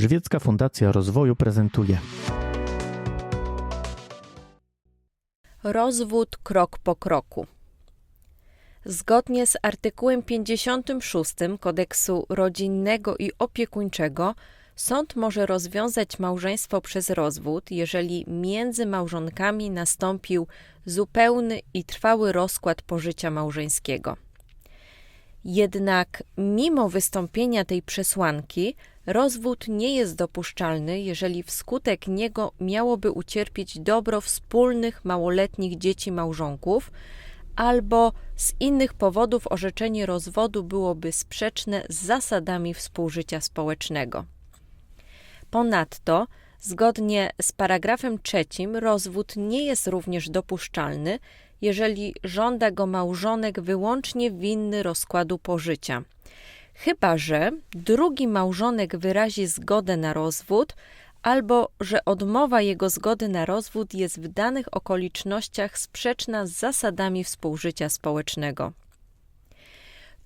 Żywiecka Fundacja Rozwoju prezentuje Rozwód krok po kroku. Zgodnie z artykułem 56 kodeksu rodzinnego i opiekuńczego, sąd może rozwiązać małżeństwo przez rozwód, jeżeli między małżonkami nastąpił zupełny i trwały rozkład pożycia małżeńskiego. Jednak mimo wystąpienia tej przesłanki, rozwód nie jest dopuszczalny, jeżeli wskutek niego miałoby ucierpieć dobro wspólnych małoletnich dzieci małżonków, albo z innych powodów orzeczenie rozwodu byłoby sprzeczne z zasadami współżycia społecznego. Ponadto, zgodnie z paragrafem trzecim, rozwód nie jest również dopuszczalny, jeżeli żąda go małżonek wyłącznie winny rozkładu pożycia. Chyba, że drugi małżonek wyrazi zgodę na rozwód, albo że odmowa jego zgody na rozwód jest w danych okolicznościach sprzeczna z zasadami współżycia społecznego.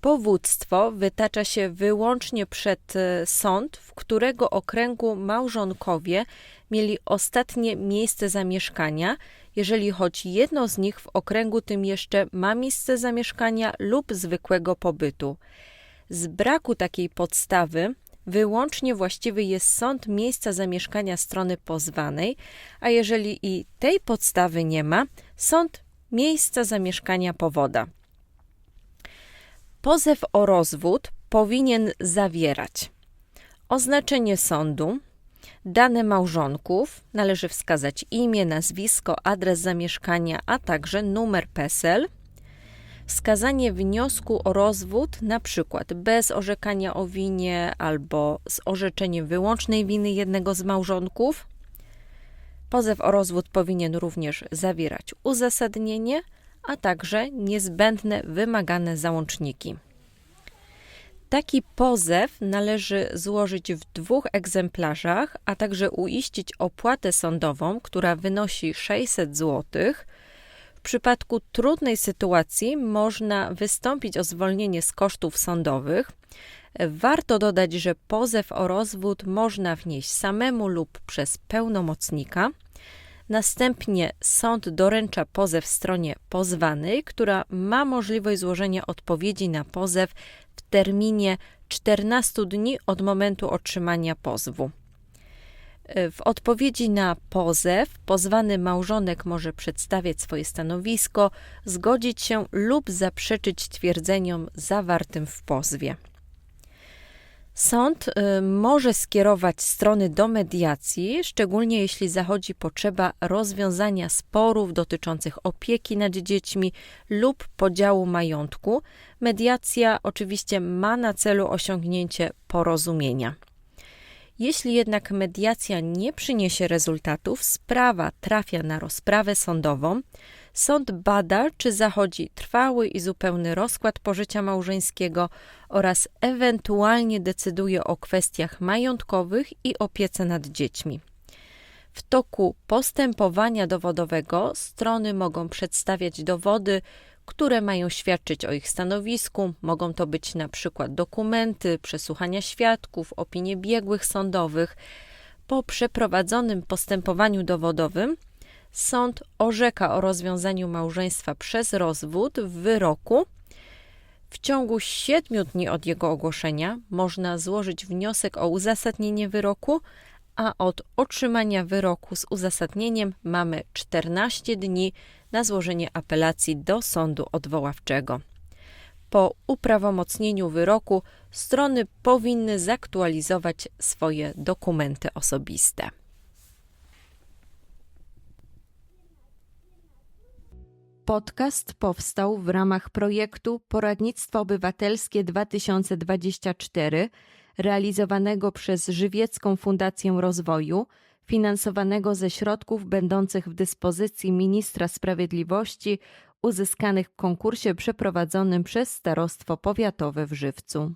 Powództwo wytacza się wyłącznie przed e, sąd, w którego okręgu małżonkowie mieli ostatnie miejsce zamieszkania, jeżeli choć jedno z nich w okręgu tym jeszcze ma miejsce zamieszkania lub zwykłego pobytu. Z braku takiej podstawy wyłącznie właściwy jest sąd miejsca zamieszkania strony pozwanej, a jeżeli i tej podstawy nie ma, sąd miejsca zamieszkania powoda. Pozew o rozwód powinien zawierać oznaczenie sądu, dane małżonków, należy wskazać imię, nazwisko, adres zamieszkania, a także numer PESEL, wskazanie wniosku o rozwód, na przykład bez orzekania o winie albo z orzeczeniem wyłącznej winy jednego z małżonków. Pozew o rozwód powinien również zawierać uzasadnienie, a także niezbędne wymagane załączniki. Taki pozew należy złożyć w dwóch egzemplarzach, a także uiścić opłatę sądową, która wynosi 600 zł. Przypadku trudnej sytuacji można wystąpić o zwolnienie z kosztów sądowych. Warto dodać, że pozew o rozwód można wnieść samemu lub przez pełnomocnika. Następnie sąd doręcza pozew stronie pozwanej, która ma możliwość złożenia odpowiedzi na pozew w terminie 14 dni od momentu otrzymania pozwu. W odpowiedzi na pozew pozwany małżonek może przedstawiać swoje stanowisko, zgodzić się lub zaprzeczyć twierdzeniom zawartym w pozwie. Sąd y, może skierować strony do mediacji, szczególnie jeśli zachodzi potrzeba rozwiązania sporów dotyczących opieki nad dziećmi lub podziału majątku. Mediacja oczywiście ma na celu osiągnięcie porozumienia. Jeśli jednak mediacja nie przyniesie rezultatów, sprawa trafia na rozprawę sądową. Sąd bada, czy zachodzi trwały i zupełny rozkład pożycia małżeńskiego oraz ewentualnie decyduje o kwestiach majątkowych i opiece nad dziećmi. W toku postępowania dowodowego strony mogą przedstawiać dowody, które mają świadczyć o ich stanowisku. Mogą to być na przykład dokumenty, przesłuchania świadków, opinie biegłych sądowych. Po przeprowadzonym postępowaniu dowodowym sąd orzeka o rozwiązaniu małżeństwa przez rozwód w wyroku. W ciągu siedmiu dni od jego ogłoszenia można złożyć wniosek o uzasadnienie wyroku, a od otrzymania wyroku z uzasadnieniem mamy 14 dni na złożenie apelacji do sądu odwoławczego. Po uprawomocnieniu wyroku strony powinny zaktualizować swoje dokumenty osobiste. Podcast powstał w ramach projektu Poradnictwo Obywatelskie 2024 realizowanego przez Żywiecką Fundację Rozwoju, finansowanego ze środków będących w dyspozycji ministra sprawiedliwości uzyskanych w konkursie przeprowadzonym przez Starostwo Powiatowe w Żywcu.